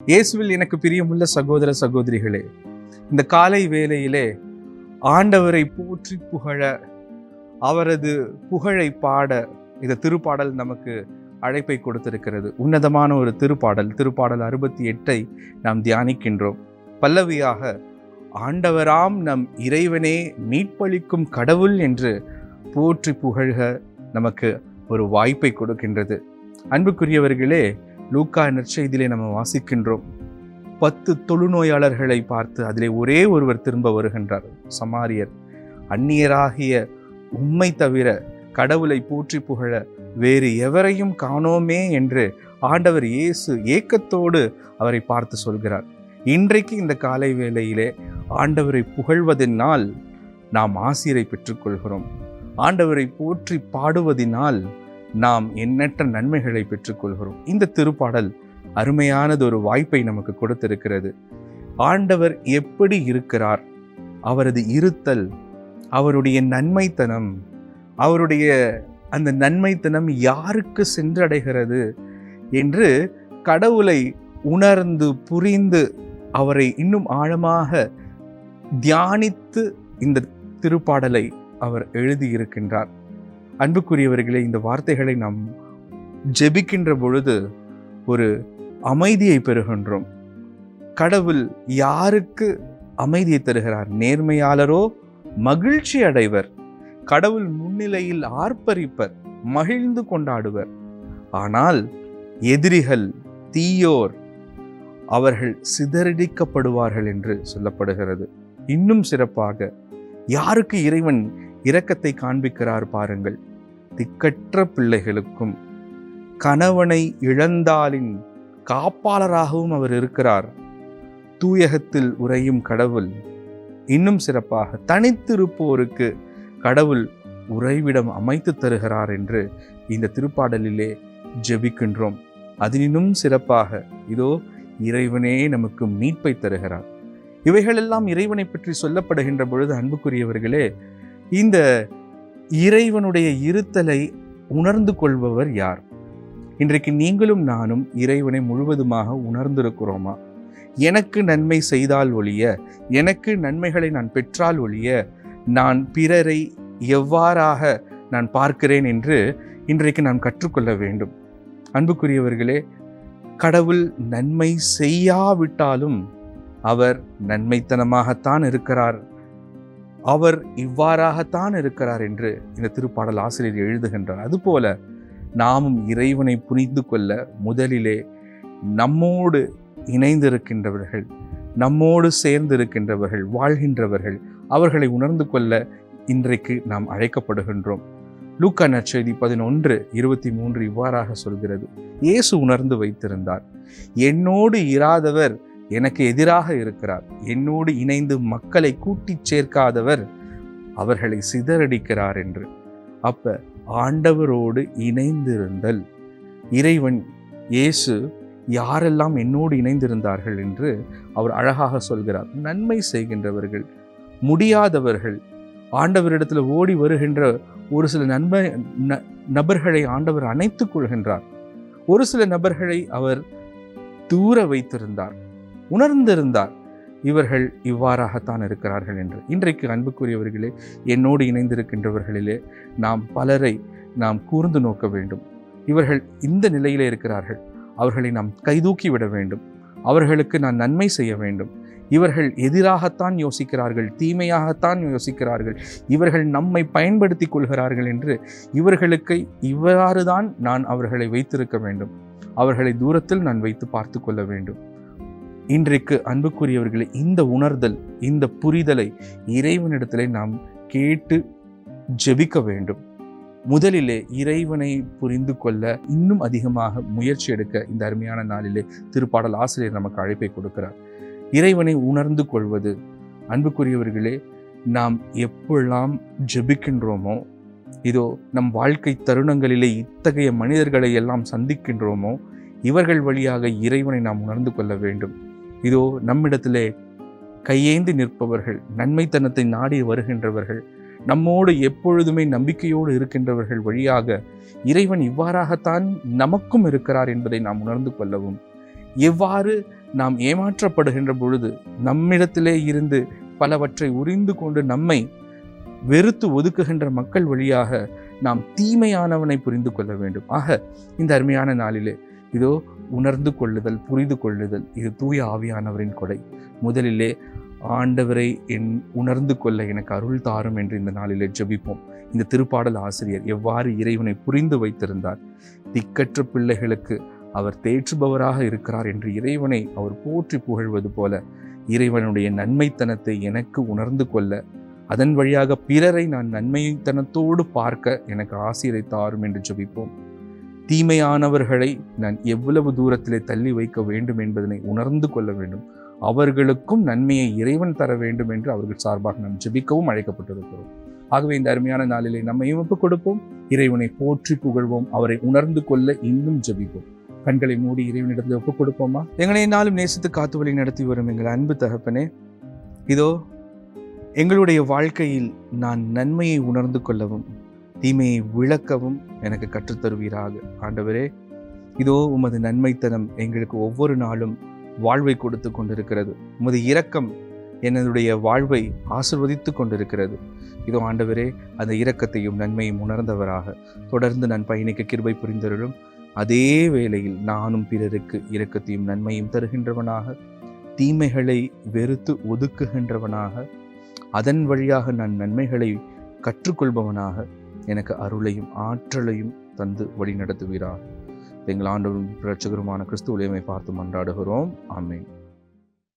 இயேசுவில் எனக்கு பிரியமுள்ள சகோதர சகோதரிகளே இந்த காலை வேளையிலே ஆண்டவரை போற்றி புகழ அவரது புகழை பாட இந்த திருப்பாடல் நமக்கு அழைப்பை கொடுத்திருக்கிறது. உன்னதமான ஒரு திருப்பாடல் திருப்பாடல் அறுபத்தி எட்டை நாம் தியானிக்கின்றோம். பல்லவியாக ஆண்டவராம் நம் இறைவனே மீட்பளிக்கும் கடவுள் என்று போற்றி புகழ்க நமக்கு ஒரு வாய்ப்பை கொடுக்கின்றது. அன்புக்குரியவர்களே லூக்கா நற்செய்தியிலே நம்ம வாசிக்கின்றோம். பத்து தொழுநோயாளர்களை பார்த்து அதிலே ஒரே ஒருவர் திரும்ப வருகின்றார். சமாரியர். அந்நியராகிய உண்மை தவிர கடவுளை போற்றி புகழ வேறு எவரையும் காணோமே என்று ஆண்டவர் இயேசு ஏக்கத்தோடு அவரை பார்த்து சொல்கிறார். இன்றைக்கு இந்த காலை வேளையிலே ஆண்டவரை புகழ்வதனால் நாம் ஆசிரியரை பெற்றுக்கொள்கிறோம். ஆண்டவரை போற்றி பாடுவதினால் நாம் எண்ணற்ற நன்மைகளை பெற்றுக்கொள்கிறோம். இந்த திருப்பாடல் அருமையானது ஒரு வாய்ப்பை நமக்கு கொடுத்திருக்கிறது. ஆண்டவர் எப்படி இருக்கிறார்? அவரது இருத்தல் அவருடைய நன்மைத்தனம் அவருடைய அந்த நன்மைத்தனம் யாருக்கு சென்றடைகிறது என்று கடவுளை உணர்ந்து புரிந்து அவரை இன்னும் ஆழமாக தியானித்து இந்த திருப்பாடலை அவர் எழுதியிருக்கின்றார். அன்புக்குரியவர்களே இந்த வார்த்தைகளை நாம் ஜெபிக்கின்ற பொழுது ஒரு அமைதியை பெறுகின்றோம். கடவுள் யாருக்கு அமைதியை தருகிறார்? நேர்மையாளரோ மகிழ்ச்சி அடைவர் கடவுள் முன்னிலையில் ஆர்ப்பரிப்பர் மகிழ்ந்து கொண்டாடுவர். ஆனால் எதிரிகள் தீயோர் அவர்கள் சிதறடிக்கப்படுவார்கள் என்று சொல்லப்படுகிறது. இன்னும் சிறப்பாக யாருக்கு இறைவன் இரக்கத்தை காண்பிக்கிறார் பாருங்கள். திக்கற்ற பிள்ளைகளுக்கும் கணவனை இழந்தாலின் காப்பாளராகவும் அவர் இருக்கிறார். தூயகத்தில் உறையும் கடவுள் இன்னும் சிறப்பாக தனித்திருப்போருக்கு கடவுள் உறைவிடம் அமைத்து தருகிறார் என்று இந்த திருப்பாடலிலே ஜெபிக்கின்றோம். அதனினும் சிறப்பாக இதோ இறைவனே நமக்கு மீட்பை தருகிறார். இவைகளெல்லாம் இறைவனை பற்றி சொல்லப்படுகின்ற பொழுது அன்புக்குரியவர்களே இந்த இறைவனுடைய இருத்தலை உணர்ந்து கொள்பவர் யார்? இன்றைக்கு நீங்களும் நானும் இறைவனை முழுவதுமாக உணர்ந்திருக்கிறோமா? எனக்கு நன்மை செய்தால் ஒழிய எனக்கு நன்மைகளை நான் பெற்றால் ஒழிய நான் பிறரை எவ்வாறாக நான் பார்க்கிறேன் என்று இன்றைக்கு நான் கற்றுக்கொள்ள வேண்டும். அன்புக்குரியவர்களே கடவுள் நன்மை செய்யாவிட்டாலும் அவர் நன்மைத்தனமாகத்தான் இருக்கிறார். அவர் இவ்வாறாகத்தான் இருக்கிறார் என்று இந்த திருப்பாடல் ஆசிரியர் எழுதுகின்றார். அதுபோல நாமும் இறைவனை புரிந்து கொள்ள முதலிலே நம்மோடு இணைந்திருக்கின்றவர்கள் நம்மோடு சேர்ந்திருக்கின்றவர்கள் வாழ்கின்றவர்கள் அவர்களை உணர்ந்து கொள்ள இன்றைக்கு நாம் அழைக்கப்படுகின்றோம். லூக்கா நற்செய்தி பதினொன்று இருபத்தி மூன்று இவ்வாறாக சொல்கிறது. இயேசு உணர்ந்து வைத்திருந்தார் என்னோடு இராதவர் எனக்கு எதிராக இருக்கிறார். என்னோடு இணைந்து மக்களை கூட்டிச் சேர்க்காதவர் அவர்களை சிதறடிக்கிறார் என்று. அப்ப ஆண்டவரோடு இணைந்திருந்தல். இறைவன் இயேசு யாரெல்லாம் என்னோடு இணைந்திருந்தார்கள் என்று அவர் அழகாக சொல்கிறார். நன்மை செய்கின்றவர்கள் முடியாதவர்கள் ஆண்டவரிடத்தில் ஓடி வருகின்ற ஒரு சில நன்மை ந- நபர்களை ஆண்டவர் அணைத்துக் கொள்கின்றார். ஒரு சில நபர்களை அவர் தூர வைத்திருந்தார். உணர்ந்திருந்தார் இவர்கள் இவ்வாறாகத்தான் இருக்கிறார்கள் என்று. இன்றைக்கு அன்புக்குரியவர்களே என்னோடு இணைந்திருக்கின்றவர்களிலே நாம் பலரை நாம் கூர்ந்து நோக்க வேண்டும். இவர்கள் இந்த நிலையிலே இருக்கிறார்கள். அவர்களை நாம் கைதூக்கி விட வேண்டும். அவர்களுக்கு நான் நன்மை செய்ய வேண்டும். இவர்கள் எதிராகத்தான் யோசிக்கிறார்கள் தீமையாகத்தான் யோசிக்கிறார்கள். இவர்கள் நம்மை பயன்படுத்தி கொள்கிறார்கள் என்று இவர்களுக்கு இவ்வாறு தான் நான் அவர்களை வைத்திருக்க வேண்டும். அவர்களை தூரத்தில் நான் வைத்து பார்த்து கொள்ள வேண்டும். இன்றைக்கு அன்புக்குரியவர்களே இந்த உணர்தல் இந்த புரிதலை இறைவனிடத்திலே நாம் கேட்டு ஜெபிக்க வேண்டும். முதலிலே இறைவனை புரிந்து கொள்ள இன்னும் அதிகமாக முயற்சி எடுக்க இந்த அருமையான நாளிலே திருப்பாடல் ஆசிரியர் நமக்கு அழைப்பை கொடுக்கிறார். இறைவனை உணர்ந்து கொள்வது அன்புக்குரியவர்களே நாம் எப்பெல்லாம் ஜெபிக்கின்றோமோ இதோ நம் வாழ்க்கை தருணங்களிலே இத்தகைய மனிதர்களை எல்லாம் சந்திக்கின்றோமோ இவர்கள் வழியாக இறைவனை நாம் உணர்ந்து கொள்ள வேண்டும். இதோ நம்மிடத்திலே கையேந்தி நிற்பவர்கள் நன்மைத்தனத்தை நாடி வருகின்றவர்கள் நம்மோடு எப்பொழுதுமே நம்பிக்கையோடு இருக்கின்றவர்கள் வழியாக இறைவன் இவ்வாறாகத்தான் நமக்கும் இருக்கிறார் என்பதை நாம் உணர்ந்து கொள்ளவும். எவ்வாறு நாம் ஏமாற்றப்படுகின்ற பொழுது நம்மிடத்திலே இருந்து பலவற்றை உரிந்து கொண்டு நம்மை வெறுத்து ஒதுக்குகின்ற மக்கள் வழியாக நாம் தீமையானவனை புரிந்து கொள்ள வேண்டும். ஆக இந்த அருமையான நாளிலே இதோ உணர்ந்து கொள்ளுதல் புரிந்து கொள்ளுதல். இது தூய ஆவியானவரின் கொடை. முதலிலே ஆண்டவரை என் உணர்ந்து கொள்ள எனக்கு அருள் தாரும் என்று இந்த நாளிலே ஜெபிப்போம். இந்த திருப்பாடல் ஆசிரியர் எவ்வாறு இறைவனை புரிந்து வைத்திருந்தார்? திக்கற்ற பிள்ளைகளுக்கு அவர் தேற்றுபவராக இருக்கிறார் என்று இறைவனை அவர் போற்றி புகழ்வது போல இறைவனுடைய நன்மைத்தனத்தை எனக்கு உணர்ந்து கொள்ள அதன் வழியாக பிறரை நான் நன்மைத்தனத்தோடு பார்க்க எனக்கு ஆசிரியரை தாரும் என்று ஜெபிப்போம். தீமையானவர்களை நான் எவ்வளவு தூரத்திலே தள்ளி வைக்க வேண்டும் என்பதனை உணர்ந்து கொள்ள வேண்டும். அவர்களுக்கும் நன்மையை இறைவன் தர வேண்டும் என்று அவர்கள் சார்பாக நாம் ஜெபிக்கவும் அழைக்கப்பட்டிருக்கிறோம். ஆகவே இந்த அருமையான நாளிலே நம்மையும் ஒப்புக் கொடுப்போம். இறைவனை போற்றி புகழ்வோம். அவரை உணர்ந்து கொள்ள இன்னும் ஜெபிப்போம். கண்களை மூடி இறைவனிடத்தில் ஒப்புக் கொடுப்போமா எங்களை நாளும் நேசித்து காத்து வழி நடத்தி வரும் எங்கள் அன்பு தகப்பனே இதோ எங்களுடைய வாழ்க்கையில் நான் நன்மையை உணர்ந்து கொள்ளவும் தீமையை விளக்கவும் எனக்கு கற்றுத்தருவீராக. ஆண்டவரே இதோ உமது நன்மைத்தனம் எங்களுக்கு ஒவ்வொரு நாளும் வாழ்வை கொடுத்து கொண்டிருக்கிறது. உமது இரக்கம் என்னுடைய வாழ்வை ஆசிர்வதித்து கொண்டிருக்கிறது. இதோ ஆண்டவரே அந்த இரக்கத்தையும் நன்மையும் உணர்ந்தவராக. தொடர்ந்து நான் பயணிக்க கிருபை புரிந்தருளும். அதே வேளையில் நானும் பிறருக்கு இரக்கத்தையும் நன்மையும் தருகின்றவனாக தீமைகளை வெறுத்து ஒதுக்குகின்றவனாக அதன் வழியாக நான் நன்மைகளை கற்றுக்கொள்பவனாக எனக்கு அருளையும் ஆற்றலையும் தந்து வழி நடத்துவீராக எங்கள் ஆண்டவரும் பிரட்சகருமான கிறிஸ்துவ பார்த்து மன்றாடுகிறோம். ஆமேன்.